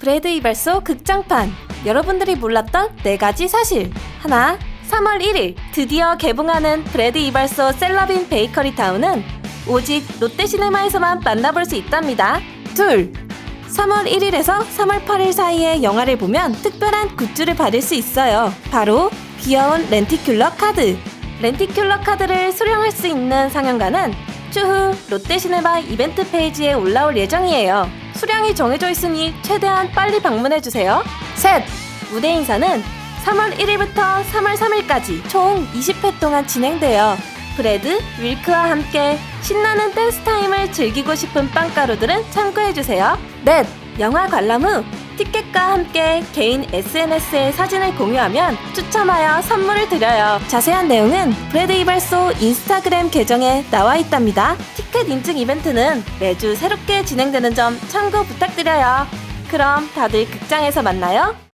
브래드 이발소 극장판 여러분들이 몰랐던 네 가지 사실 하나 3월 1일 드디어 개봉하는 브래드 이발소 셀러빈 베이커리 타운은 오직 롯데시네마에서만 만나볼 수 있답니다. 둘 3월 1일에서 3월 8일 사이에 영화를 보면 특별한 굿즈를 받을 수 있어요. 바로 귀여운 렌티큘러 카드. 렌티큘러 카드를 수령할 수 있는 상영관은 추후 롯데시네마 이벤트 페이지에 올라올 예정이에요. 수량이 정해져 있으니 최대한 빨리 방문해 주세요. 셋! 무대 인사는 3월 1일부터 3월 3일까지 총 20회 동안 진행돼요. 브레드, 윌크와 함께 신나는 댄스 타임을 즐기고 싶은 빵가루들은 참고해 주세요. 넷! 영화 관람 후 티켓과 함께 개인 SNS에 사진을 공유하면 추첨하여 선물을 드려요. 자세한 내용은 브래드 이발소 인스타그램 계정에 나와 있답니다. 티켓 인증 이벤트는 매주 새롭게 진행되는 점 참고 부탁드려요. 그럼 다들 극장에서 만나요.